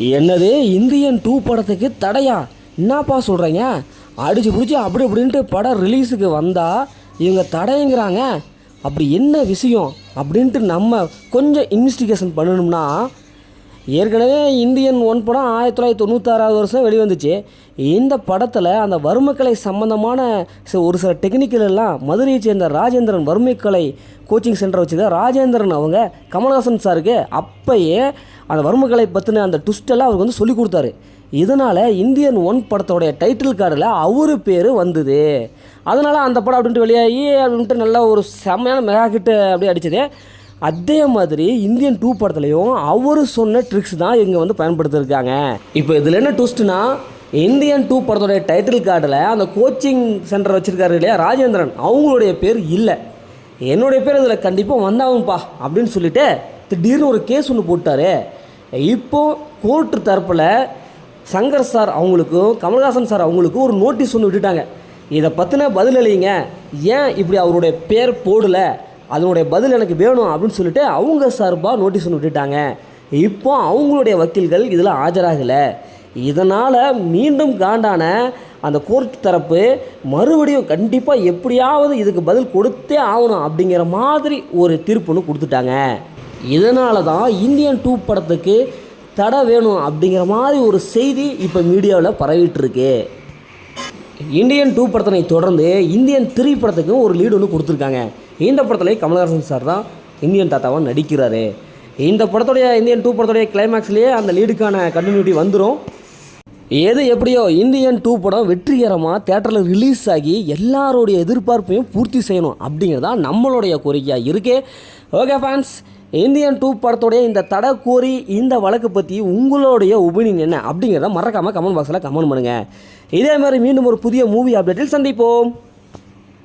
என்னது Indian two படத்துக்கு தடையா? என்னப்பா சொல்கிறீங்க அடிச்சு பிடிச்சி அப்படி இப்படின்ட்டு படம் ரிலீஸுக்கு வந்தால் இவங்க தடைங்கிறாங்க. அப்படி என்ன விஷயம்? அப்படின்ட்டு நம்ம கொஞ்சம் இன்வெஸ்டிகேஷன் பண்ணணும்னா ஏற்கனவே இந்தியன் ஒன் படம் ஆயிரத்தி தொள்ளாயிரத்தி தொண்ணூத்தாறாவது வருஷம் வெளிவந்துச்சு. இந்த படத்தில் அந்த வறுமக்கலை சம்பந்தமான ஒரு சில டெக்னிக்கல் எல்லாம் மதுரையை சேர்ந்த ராஜேந்திரன் வறுமைக்கலை கோச்சிங் சென்டர் வச்சுருக்க ராஜேந்திரன் அவங்க கமல்ஹாசன் சாருக்கு அப்பயே அந்த வறுமக்கலை பற்றின அந்த ட்விஸ்டெல்லாம் அவருக்கு வந்து சொல்லி கொடுத்தாரு. இதனால் இந்தியன் ஒன் படத்தோடைய டைட்டில் கார்டில் அவர் பேர் வந்தது. அதனால் அந்த படம் அப்படின்ட்டு வெளியாகி அப்படின்ட்டு நல்ல ஒரு செம்மையான மெகா கிட்டு அப்படியே அடிச்சது. அதே மாதிரி இந்தியன் டூ படத்துலையும் அவர் சொன்ன ட்ரிக்ஸ் தான் இங்கே வந்து பயன்படுத்தியிருக்காங்க இப்போ இதில் என்ன ட்விஸ்ட்னா இந்தியன் டூ படத்துடைய டைட்டில் கார்டில் அந்த கோச்சிங் சென்டர் வச்சுருக்காரு இல்லையா ராஜேந்திரன். அவங்களுடைய பேர் இல்லை. என்னுடைய பேர் இதில் கண்டிப்பாக வந்தாகும்ப்பா அப்படின்னு சொல்லிவிட்டு திடீர்னு ஒரு கேஸ் ஒன்று போட்டாரு. இப்போ கோர்ட்டு தரப்பில் சங்கர் சார் அவங்களுக்கும் கமல்ஹாசன் சார் அவங்களுக்கும் ஒரு நோட்டீஸ் ஒன்று விட்டுட்டாங்க. இதை பற்றின பதில் அளிங்க ஏன் இப்படி அவருடைய பேர் போடலை? அதனுடைய பதில் எனக்கு வேணும் அப்படின்னு சொல்லிட்டு அவங்க சார்பாக நோட்டீஸ் ஒன்று விட்டுட்டாங்க. இப்போ அவங்களுடைய வக்கீல்கள் இதில் ஆஜராகலை. இதனால் மீண்டும் காண்டான அந்த கோர்ட் தரப்பு மறுபடியும் கண்டிப்பாக எப்படியாவது இதுக்கு பதில் கொடுத்தே ஆகணும் அப்படிங்கிற மாதிரி ஒரு தீர்ப்பு ஒன்று கொடுத்துட்டாங்க. இதனால தான் இந்தியன் டூ படத்துக்கு தடை வேணும் அப்படிங்கிற மாதிரி ஒரு செய்தி இப்போ மீடியாவில் பரவிட்டு இருக்கு. இந்தியன் டூ படத்தினை தொடர்ந்து இந்தியன் த்ரீ படத்துக்கும் ஒரு லீடு ஒன்று கொடுத்துருக்காங்க. இந்த படத்தில் கமல்ஹாசன் சார் தான் இந்தியன் தாத்தாவாக நடிக்கிறாரு. இந்த படத்துடைய இந்தியன் டூ படத்துடைய கிளைமேக்ஸ்லேயே அந்த லீடுக்கான கண்டினியூட்டி வந்துடும் எது எப்படியோ இந்தியன் டூ படம் வெற்றிகரமாக தேட்டரில் ரிலீஸ் ஆகி எல்லாருடைய எதிர்பார்ப்பையும் பூர்த்தி செய்யணும் அப்படிங்கிறது தான் நம்மளுடைய கோரிக்கையாக இருக்கே. ஓகே ஃபேன்ஸ் இந்தியன் டூ படத்துடைய இந்த தடை கோரி இந்த வழக்கு பற்றி உங்களுடைய ஒபினியன் என்ன அப்படிங்கிறத மறக்காமல் கமெண்ட் பாக்ஸில் கமெண்ட் பண்ணுங்கள் இதே மாதிரி மீண்டும் ஒரு புதிய மூவி அப்டேட்டில் சந்திப்போம்.